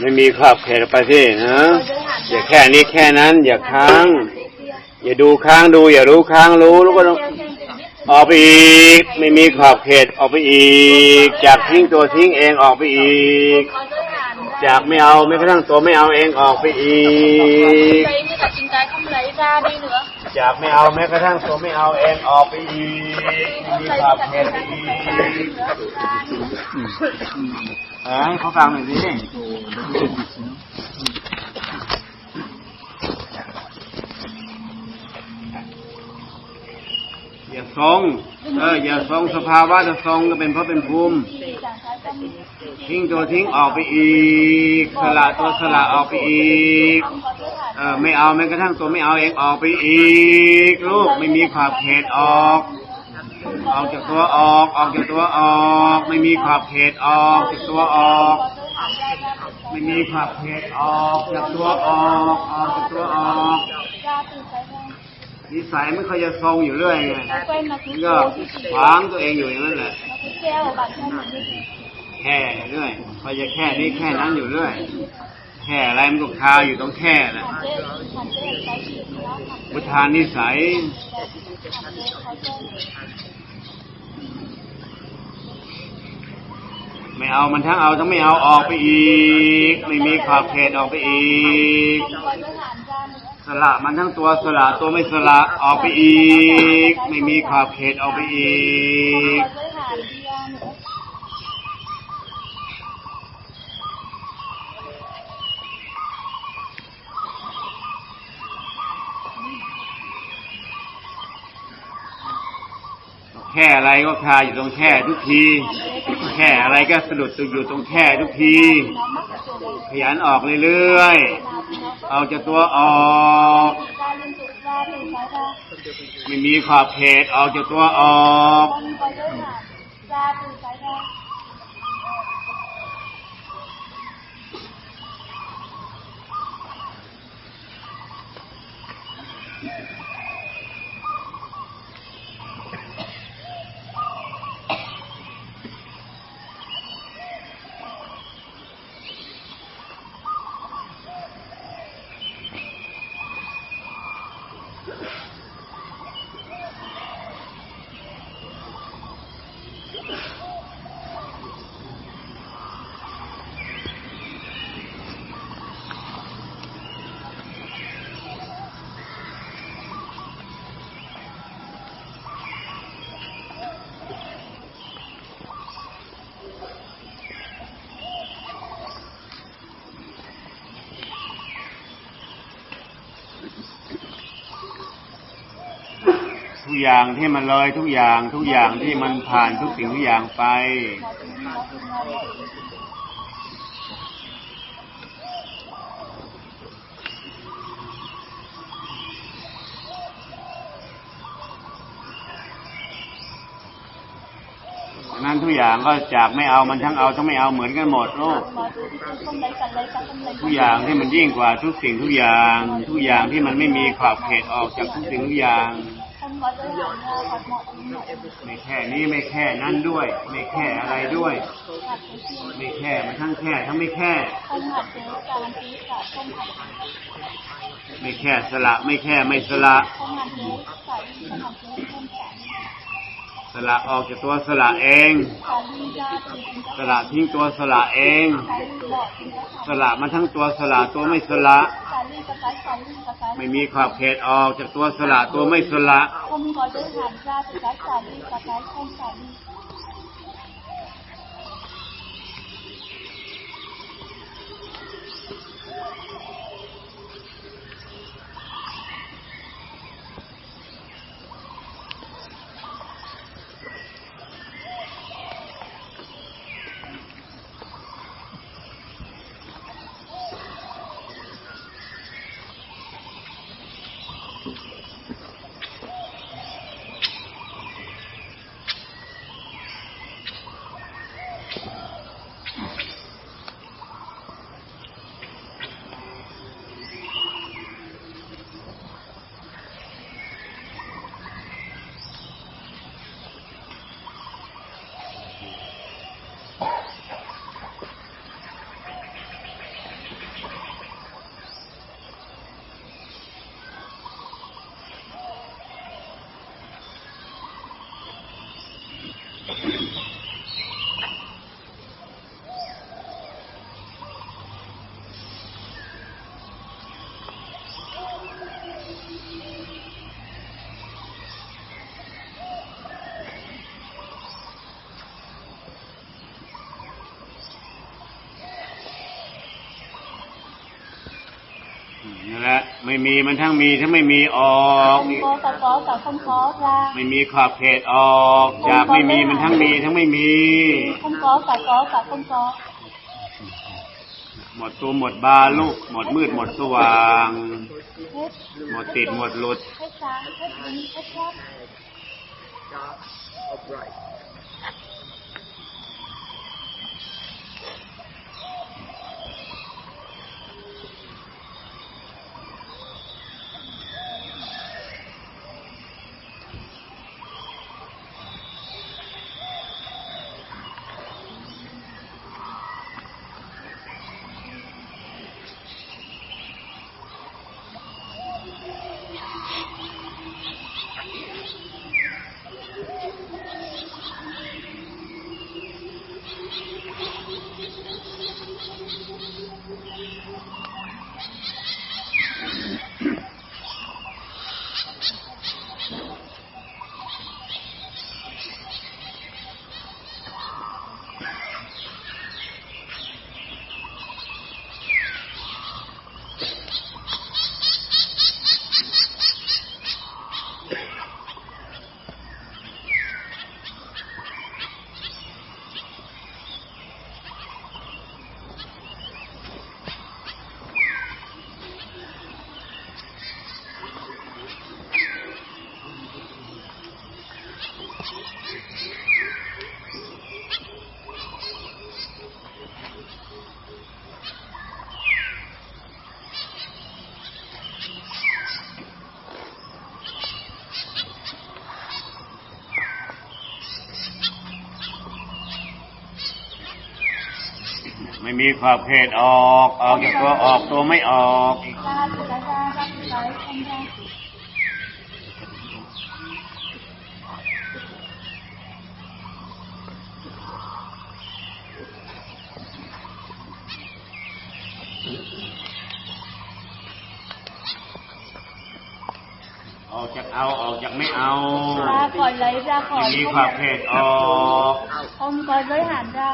ไม่มีขอบเขตออกไปสินะอย่าแค่นี้แค่นั้น อย่าค้าง อย่าดูค้างดู อย่ารู้ค้างรู้แล้วก็ต้องออกไปอีก ไม่มีขอบเขตออกไปอีก จากทิ้งตัวทิ้งเองออกไปอีก จากไม่เอาไม่กระทั่งตัวไม่เอาเองออกไปอีก lấy như cả chính cái không lấy ra đi nữa จากไม่เอาแม้กระทั่งตัวไม่เอาเองออกไปอีกไม่มีขอบเขตไปอีก เออเขาฟังหน่อยสิอย่าทรง เออ อย่าทรงสภาวะจะทรงก็เป็นเพราะเป็นภูมิ ทิ้งตัวทิ้งออกไปอีก สละตัวสละออกไปอีก เออ ไม่เอาแม้กระทั่งตัวไม่เอาเองออกไปอีก ลูกไม่มีขอบเขตออก ออกจากตัวออก ออกจากตัวออก ไม่มีขอบเขตออกจากตัวออก ไม่มีขอบเขตออกจากตัวออก ออกจากตัวออกนิสัยไม่ค่อยจะทรงอยู่เรื่อยไงก็ขวางตัวเองอยู่อย่างนั้นแหละแค่เรื่อยพอจะแค่นี้แค่นั้นอยู่เรื่อยแค่อะไรมันก็คาอยู่ตรงแค่แหละพุทธานิสัย ไม่เอามันทั้งเอาทั้งไม่เอาออกไปอีก ไม่มีขอบเขตออกไปอีก สละมันทั้งตัวสละตัวไม่สละออกไปอีก ไม่มีขอบเขตออกไปอีก แค่อะไรก็คาอยู่ตรงแค่ทุกที แค่อะไรก็สะดุดอยู่ตรงแค่ทุกที ขยันออกเรื่อยๆ เอาจากตัวออก ไม่มีขอบเขตออกจากตัวออก không có giới hạn ra từ cái ra ทุก อย่างที่มันเลยทุกอย่างทุกอย่างที่มันผ่านทุกสิ่งทุกอย่างไป นั้นทุกอย่างก็จากไม่เอามันทั้งเอาทั้งไม่เอาเหมือนกันหมดลูกทุกอย่างที่มันยิ่งกว่าทุกสิ่งทุกอย่าง ทุกอย่างที่มันไม่มีขอบเขตออกจากทุกสิ่งทุกอย่าง ไม่แค่นี้ไม่แค่นั้นด้วย ไม่แค่อะไรด้วย ไม่แค่มันทั้งแค่ทั้งไม่แค่ไม่แค่สละไม่แค่ไม่สละ ละออกจากตัวสละเอง สละทิ้งตัวสละเอง สละมันทั้งตัวสละตัวไม่สละ ไม่มีขอบเขตออกจากตัวสละตัวไม่สละ นั่นแหละไม่มีมันทั้งมีทั้งไม่มีออก không có cả có cả không có ra ไม่มีขอบเขตออกจากไม่มีมันทั้งมีทั้งไม่มี không có cả có cả không có หมดตัวหมดบาลูก หมดมืดหมดสว่าง hết หมดติดหมดหลุด ม่มีขอบเขตออกออกจากตัวออกตัวไม่ออก ra từ cái ra ra từ cái không ra ออกจากเอาออกจากไม่เอา ra khỏi lấy ra ไม่ khỏi มี không ขอบเข lấy ตออก không có giới hạn ra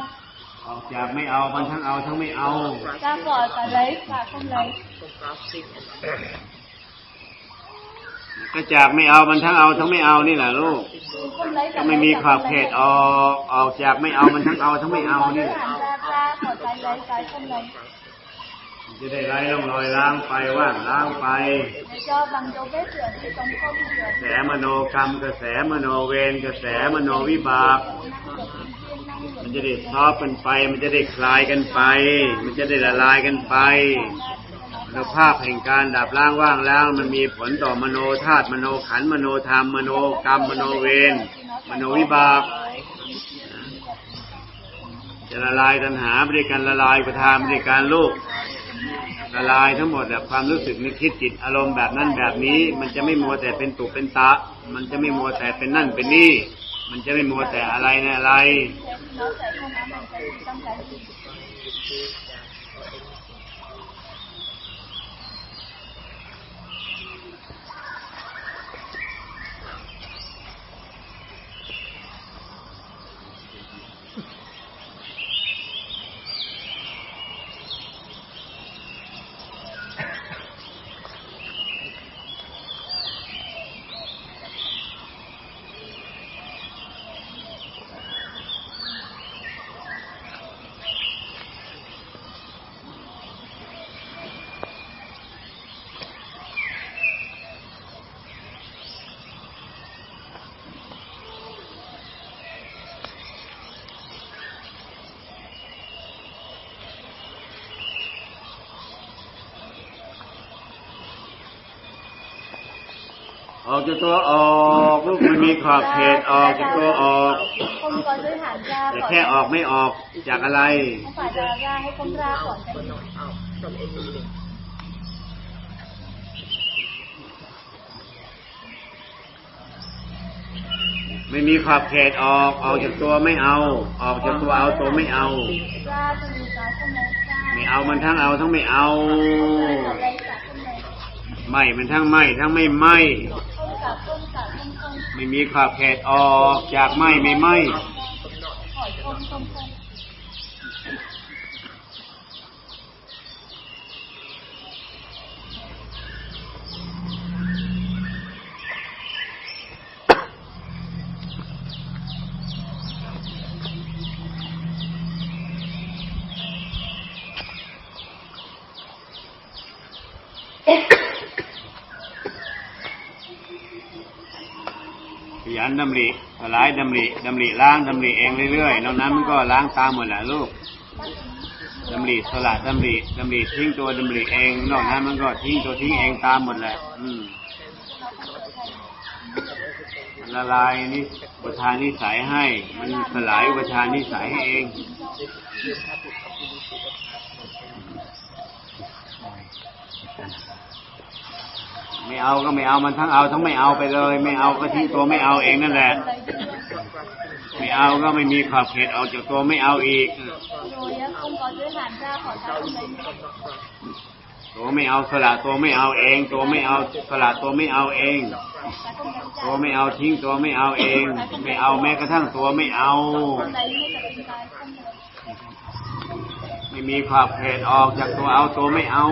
ออกจากไม่เอามันทั้งเอาทั้งไม่เอา ra khỏi cả lấy cả không lấy From grasping and ก็จากไม่เอามันทั้งเอาทั้งไม่เอานี่แหละลูก không lấy ก็ cả ไม่ lấy มี cả ขอบ không เข lấy ตออกออกจากไม่เอามันทั้งเอาทั้งไม่เอา không có นี่ giới แหละ hạn ra ra khỏi cái lấy cái không lấy มัน จะได้ไล่ร่องรอยล้างไปว่างล้างไปกระแสมโนกรรมกระแสมโนเวรกระแสมโนวิบาก มันจะได้ซอฟกันไป มันจะได้คลายกันไป มันจะได้ละลายกันไปอนุภาพแห่งการดับล้างว่างล้างมันมีผลต่อมโนธาตุมโนขันมโนธรรมมโนกรรมมโนเวรมโนวิบากจะละลายตัณหาบริการละลายประทานบริการลูก ละลายทั้งหมดแบบความรู้สึกนึกคิดจิตอารมณ์แบบนั้นแบบนี้ มันจะไม่มัวแต่เป็นตุเป็นตะ มันจะไม่มัวแต่เป็นนั่นเป็นนี่ มันจะไม่มัวแต่อะไรในอะไร ออกจากตัวออกลูกมันมีขอบเขตออกจากตัวออก không có giới hạn ra แต่ khỏi แค่ออกไม่ออกจากอะไร không phải là ra hay không ra khỏi cái but gì not out from anything. ไม่มีขอบเขตออกออกจากตัวไม่เอา ออกจากตัวเอาตัวไม่เอา ra từ cái không lấy ra ไม่เอามันทั้งเอาทั้งไม่เอา cả lấy cả không lấy ไม่มันทั้งไม่ทั้งไม่ไม่ ไม่มีขาบเขตออกจากไม่ไม่ไม่ khỏi không không không ขยันดำริสลายดำริดำริล้างดำริเองเรื่อยๆนอกนั้นมันก็ล้างตามหมดแหละลูกดำริสละดำริดำริทิ้งตัวดำริเอง นอกนั้นมันก็ทิ้งตัวทิ้งเองตามหมดแหละ อืมละลายนี่อุปทานนิสัยให้ มันสลายอุปทานนิสัยให้เองไม่เอาก็ไม่เอามันทั้งเอาทั้งไม่เอาไปเลย ไม่เอาก็ทิ้งตัวไม่เอาเองนั่นแหละ ไม่เอาก็ไม่มีขอบเขตออกจากตัวไม่เอาอีก rồi á, không có giới hạn ra khỏi cái không lấy nữa ตัวไม่เอาสละตัวไม่เอาเอง ตัวไม่เอาสละตัวไม่เอาเอง cái không lấy ตัวไม่เอาทิ้งตัวไม่เอาเอง ไม่เอาแม้กระทั่งตัวไม่เอา không lấy mới là tình cái không lấy ไม่มีขอบเขตออกจากตัวเอาตัวไม่เอา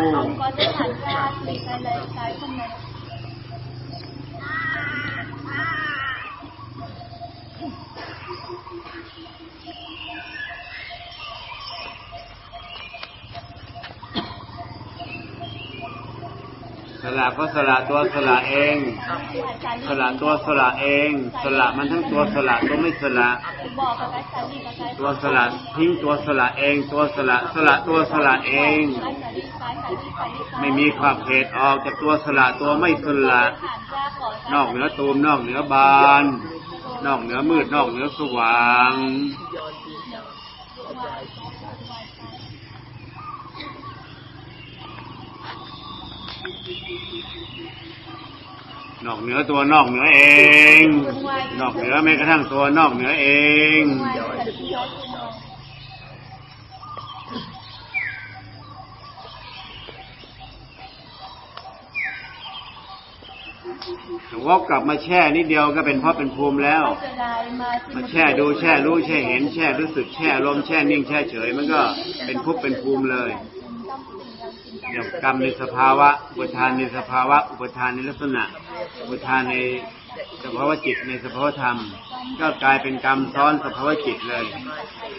ละก็สละตัวสละเอง สละตัวสละเอง สละมันทั้งตัวสละตัวไม่สละ bỏ vào cái xả đi và cái ตัวสละทิ้งตัวสละเอง ตัวสละสละตัวสละเอง cái xả đi cái xả đi cái đi ไม่มีขอบเขตออกจากตัวสละตัวไม่สละ hạn ra khỏi นอกเหนือตูมนอกเหนือบาน นอกเหนือมืดนอกเหนือสว่าง นอกเหนือตัวนอกเหนือเอง นอกเหนือแม้กระทั่งตัวนอกเหนือเองวกกลับมาแช่นิดเดียวก็เป็นเพราะเป็นภูมิแล้ว มาแช่ดูแช่รู้แช่เห็นแช่รู้สึกแช่ลมแช่นิ่งแช่เฉย มันก็เป็นภพเป็นภูมิเลย trong tình trong tình เดี๋ยวกรรมในสภาวะ อุปทานในสภาวะ อุปทานในลักษณะ อุปทานในสภาวะจิตในสภาวะธรรม ก็กลายเป็นกรรมซ้อนสภาวะจิตเลย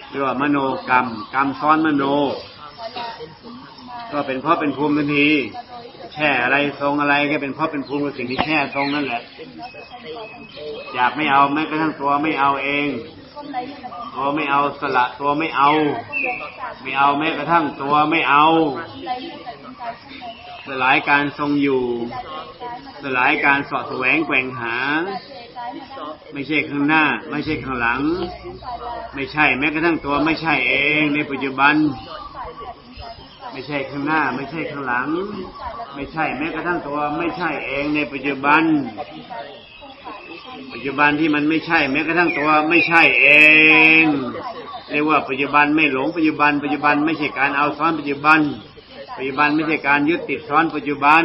เรียกว่ามโนกรรม กรรมซ้อนมโน ก็เป็นเพราะเป็นภูมิทันทีแช่อะไรทรงอะไรก็เป็นเพราะเป็นภูมิกับสิ่งที่แช่ทรงนั่นแหละอยากไม่เอาแม้กระทั่งตัวไม่เอาเอง ตัวไม่เอาสละตัวไม่เอา ไม่เอาแม้กระทั่งตัวไม่เอา สลายการทรงอยู่ สลายการสาะแสวงแกว่งหา ไม่ใช่ข้างหน้า ไม่ใช่ข้างหลัง ไม่ใช่แม้กระทั่งตัวไม่ใช่เองในปัจจุบัน ไม่ใช่ข้างหน้า ไม่ใช่ข้างหลัง ไม่ใช่แม้กระทั่งตัวไม่ใช่เองในปัจจุบัน ปัจจุบันที่มันไม่ใช่ แม้กระทั่งตัวไม่ใช่เองเรียกว่าปัจจุบันไม่หลงปัจจุบัน ปัจจุบันไม่ใช่การเอาซ้อนปัจจุบัน ปัจจุบันไม่ใช่การยึดติดซ้อนปัจจุบัน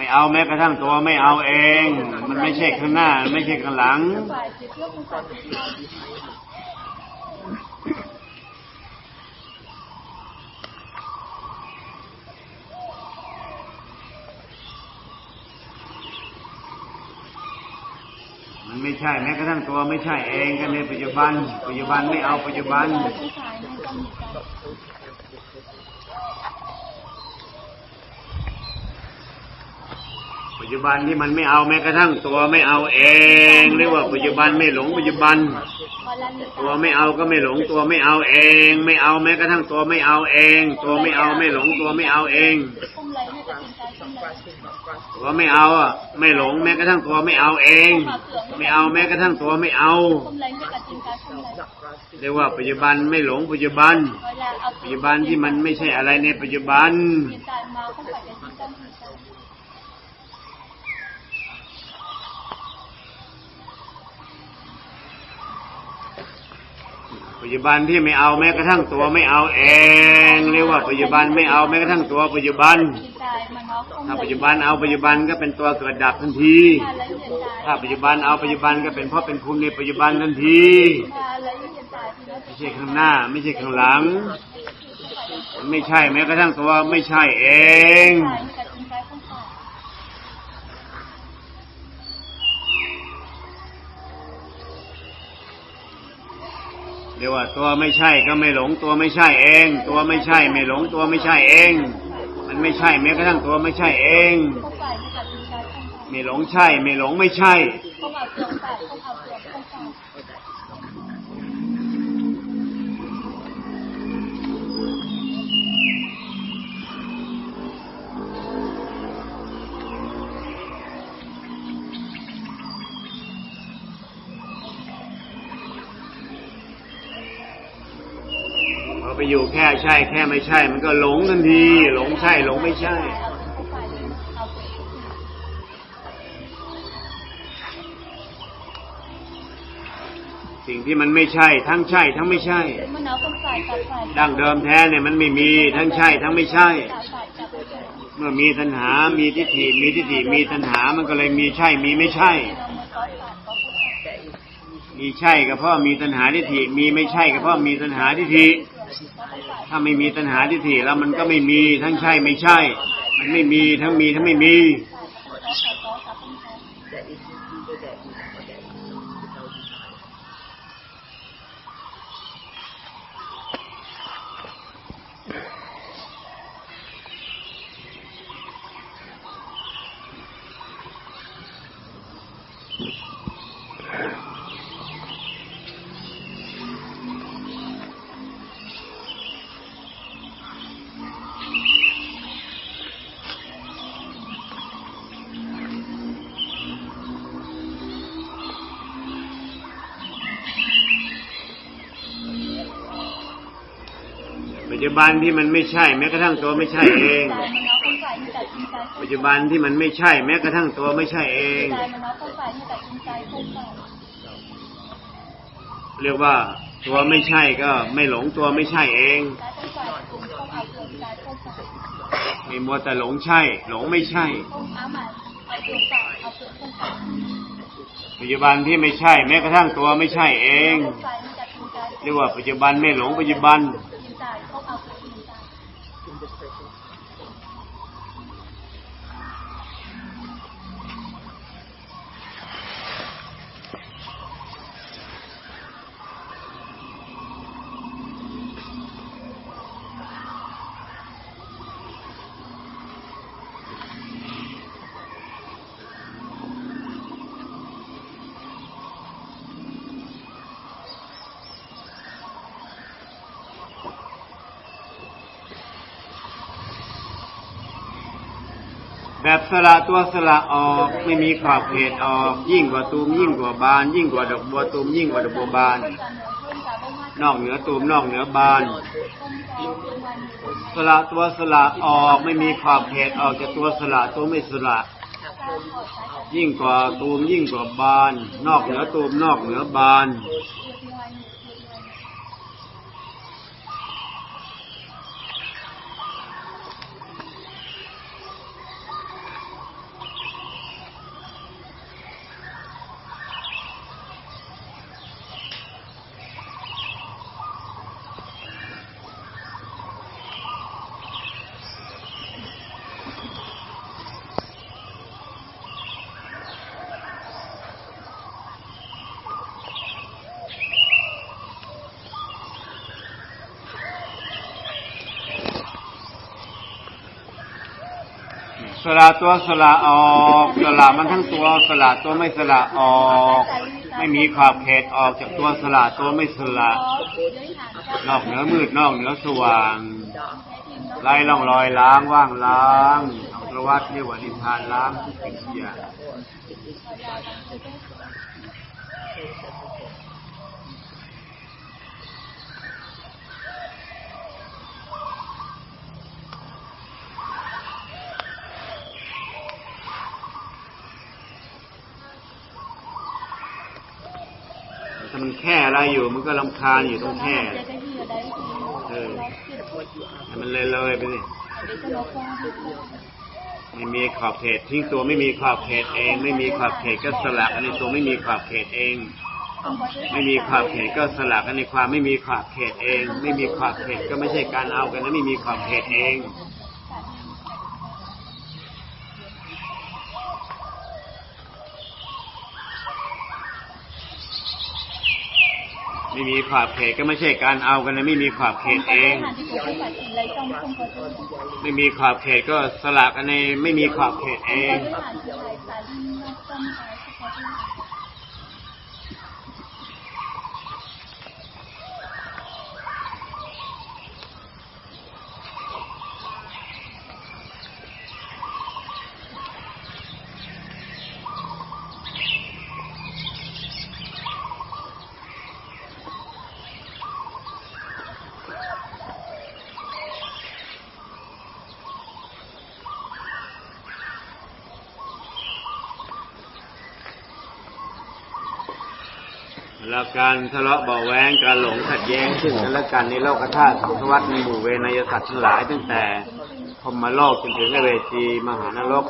ไม่เอาแม้กระทั่งตัวไม่เอาเอง มันไม่ใช่ข้างหน้า ไม่ใช่ข้างหลัง มันไม่ใช่แม้กระทั่งตัวไม่ใช่เองกันในปัจจุบัน ปัจจุบันไม่เอาปัจจุบัน không phải nên trong một cái ปั จจุบันที่มันไม่เอาแม้กระทั่งตัวไม่เอาเองเรียกว่าปัจจุบันไม่หลงปัจจุบัน ตัวไม่เอาก็ไม่หลงตัวไม่เอาเอง ไม่เอาแม้กระทั่งตัวไม่เอาเอง ตัวไม่เอาไม่หลงตัวไม่เอาเองตัวไม่เอาอะไม่หลงแม้กระทั่งตัวไม่เอาเอง ไม่เอาแม้กระทั่งตัวไม่เอาเรียกว่าปัจจุบันไม่หลงปัจจุบัน ปัจจุบันที่มันไม่ใช่อะไรในปัจจุบัน ปัจจุบันที่ไม่เอาแม้กระทั่งตัวไม่เอาเองเรียกว่าปัจจุบันไม่เอาแม้กระทั่งตัวปัจจุบัน ถ้าปัจจุบันเอาปัจจุบันก็เป็นตัวเกิดดับทันที ถ้าปัจจุบันเอาปัจจุบันก็เป็นเพราะเป็นภูมิในปัจจุบันทันทีไม่ใช่ข้างหน้า ไม่ใช่ข้างหลัง ไม่ใช่แม้กระทั่งตัวไม่ใช่เอง เรียกว่าตัวไม่ใช่ก็ไม่หลงตัวไม่ใช่เอง ตัวไม่ใช่ไม่หลงตัวไม่ใช่เอง มันไม่ใช่แม้กระทั่งตัวไม่ใช่เอง không phải như cả chúng ta không phải ไม่หลงใช่ ไม่หลงไม่ใช่ อยู่แค่ใช่ แค่ไม่ใช่ มันก็หลงทันที หลงใช่ หลงไม่ใช่สิ่งที่มันไม่ใช่ ทั้งใช่ ทั้งไม่ใช่ ดั้งเดิมแท้เนี่ยมันไม่มีทั้งใช่ทั้งไม่ใช่ เมื่อมีตัณหา มีทิฏฐิ มีทิฏฐิ มีตัณหา มันก็เลยมีใช่ มีไม่ใช่ มีใช่ก็เพราะมีตัณหาทิฏฐิ มีไม่ใช่ก็เพราะมีตัณหาทิฏฐิ ถ้าไม่มีตัณหาทิฏฐิแล้วมันก็ไม่มีทั้งใช่ไม่ใช่ มันไม่มีทั้งมีทั้งไม่มี บันที่มันไม่ใช่ แม้กระทั่งตัวไม่ใช่เอง Tại mà nó không phải như cả chúng ta ปัจจุบันที่มันไม่ใช่ แม้กระทั่งตัวไม่ใช่เอง Tại mà nó không phải như cả chúng ta không phải เรียกว่าตัวไม่ใช่ก็ไม่หลงตัวไม่ใช่เอง Cái không phải cũng không ảo tưởng cái không phải ไม่มัวแต่หลงใช่ หลงไม่ใช่ không ám ảnh ảo tưởng phải ảo tưởng không phải ปัจจุบันที่ไม่ใช่ แม้กระทั่งตัวไม่ใช่เอง không phải như cả chúng ta เรียกว่าปัจจุบันไม่หลงปัจจุบัน แบบสละตัวสละออกไม่มีขอบเขตออก ยิ่งกว่าตูมยิ่งกว่าบาน ยิ่งกว่าดอกบัวตูมยิ่งกว่าดอกบัวบาน นอกเหนือตูมนอกเหนือบาน สละตัวสละออกไม่มีขอบเขตออกจากตัวสละตัวไม่สละยิ่งกว่าตูมยิ่งกว่าบาน นอกเหนือตูมนอกเหนือบาน ละตัวสละออกสละมันทั้งตัวสละตัวไม่สละออก ไม่มีขอบเขตออกจากตัวสละตัวไม่สละนอกเหนือมืดนอกเหนือสว่างไล่ล่องลอยล้างว่างล้างอัครวัตเรียกว่านิพพานล้างทุกสิ่งทุกอย่าง มันแค่อะไรอยู่ มันก็ลำคาญอยู่ตรงแค่ cái gì ở đấy thì Ừ. nó kiểm ให้มันเลยเลยไปสิไม่มีขอบเขตทิ้งตัวไม่มีขอบเขตเอง ไม่มีขอบเขตก็สลักอันในตัวไม่มีขอบเขตเอง ไม่มีขอบเขตก็สลักอันในความไม่มีขอบเขตเอง ไม่มีขอบเขตก็ไม่ใช่การเอากันนะไม่มีขอบเขตเอง ไม่มีขอบเขตก็ไม่ใช่การเอากันนะไม่มีขอบเขตเอง ไม่มีขอบเขตก็สลับกันในไม่มีขอบเขตเอง แล้วการทะเลาะเบาแวงการหลงขัดแย้งซึ่งกันและกันในโลกธาตุสังสวัสดในหมู่เวนยสัตว์ทั้งหลายตั้งแต่พรหมโลกจนถึงเวจีมหานรก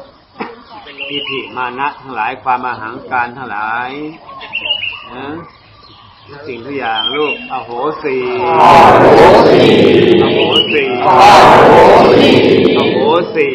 อิธิมานะทั้งหลายความอาหังการทั้งหลายนะสิ่งทุกอย่างลูกอโหสีอโหสีอโหสีอโหสี